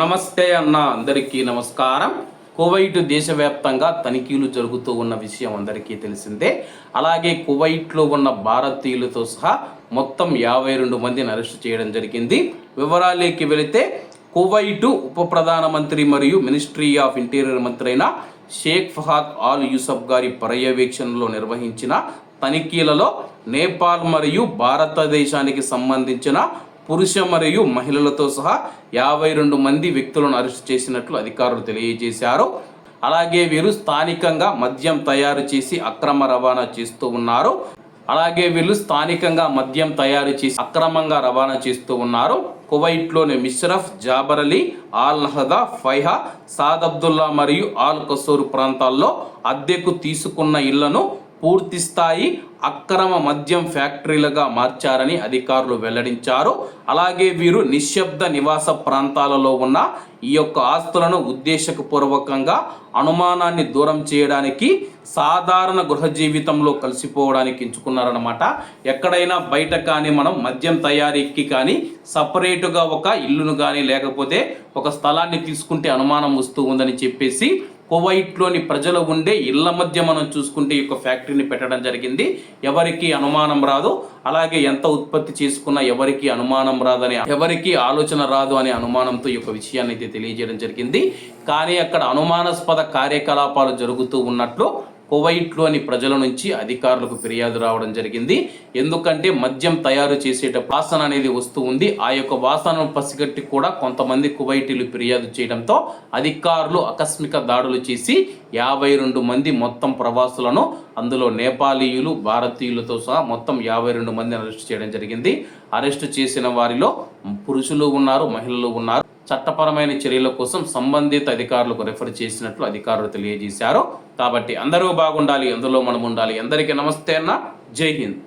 నమస్తే అన్న అందరికీ నమస్కారం. కువైట్ దేశవ్యాప్తంగా తనిఖీలు జరుగుతూ ఉన్న విషయం అందరికీ తెలిసిందే. అలాగే కువైట్లో ఉన్న భారతీయులతో సహా మొత్తం యాభై రెండు మందిని అరెస్టు చేయడం జరిగింది. వివరాలేకి వెళితే కువైటు ఉప ప్రధానమంత్రి మరియు మినిస్ట్రీ ఆఫ్ ఇంటీరియర్ మంత్రి అయిన షేక్ ఫహాద్ ఆల్ యూసఫ్ గారి పర్యవేక్షణలో నిర్వహించిన తనిఖీలలో నేపాల్ మరియు భారతదేశానికి సంబంధించిన పురుష మరియు మహిళలతో సహా యాభై రెండు మంది వ్యక్తులను అరెస్ట్ చేసినట్లు అధికారులు తెలియజేశారు. అలాగే వీరు స్థానికంగా మద్యం తయారు చేసి అక్రమ రవాణా చేస్తూ ఉన్నారు. అలాగే వీళ్ళు స్థానికంగా మద్యం తయారు చేసి అక్రమంగా రవాణా చేస్తూ ఉన్నారు. కువైట్లోని Mishref Jaber Ali Al Nahda Faiha Saad Abdullah మరియు ఆల్ కసూర్ ప్రాంతాల్లో అద్దెకు తీసుకున్న ఇళ్ళను పూర్తి స్థాయి అక్రమ మద్యం ఫ్యాక్టరీలుగా మార్చారని అధికారులు వెల్లడించారు. అలాగే వీరు నిశ్శబ్ద నివాస ప్రాంతాలలో ఉన్న ఈ యొక్క ఆస్తులను ఉద్దేశపూర్వకంగా అనుమానాన్ని దూరం చేయడానికి సాధారణ గృహ జీవితంలో కలిసిపోవడానికి ఎంచుకున్నారనమాట ఎక్కడైనా బయట కానీ మనం మద్యం తయారీకి కానీ సపరేటుగా ఒక ఇల్లును కానీ లేకపోతే ఒక స్థలాన్ని తీసుకుంటే అనుమానం వస్తూ ఉందని చెప్పేసి కువైట్లోని ప్రజలు ఉండే ఇళ్ళ మధ్య మనం చూసుకుంటే ఈ యొక్క ఫ్యాక్టరీని పెట్టడం జరిగింది. ఎవరికి అనుమానం రాదు. అలాగే ఎంత ఉత్పత్తి చేసుకున్నా ఎవరికి అనుమానం రాదని ఎవరికి ఆలోచన రాదు అనే అనుమానంతో ఈ యొక్క విషయాన్ని అయితే తెలియజేయడం జరిగింది. కానీ అక్కడ అనుమానాస్పద కార్యకలాపాలు జరుగుతూ ఉన్నట్లు కువైట్లోని ప్రజల నుంచి అధికారులకు ఫిర్యాదు రావడం జరిగింది. ఎందుకంటే మద్యం తయారు చేసేట వాసన అనేది వస్తూ ఉంది. ఆ యొక్క వాసనను పసిగట్టి కూడా కొంతమంది కువైటీలు ఫిర్యాదు చేయడంతో అధికారులు ఆకస్మిక దాడులు చేసి యాభై రెండు మంది మొత్తం ప్రవాసులను అందులో నేపాలీయులు భారతీయులతో సహా మొత్తం యాభై రెండు మందిని అరెస్ట్ చేయడం జరిగింది. అరెస్ట్ చేసిన వారిలో పురుషులు ఉన్నారు మహిళలు ఉన్నారు. చట్టపరమైన చర్యల కోసం సంబంధిత అధికారులకు రెఫర్ చేసినట్లు అధికారులు తెలియజేశారు. కాబట్టి అందరూ బాగుండాలి అందులో మనం ఉండాలి అందరికీ నమస్తే అన్న. జై హింద్.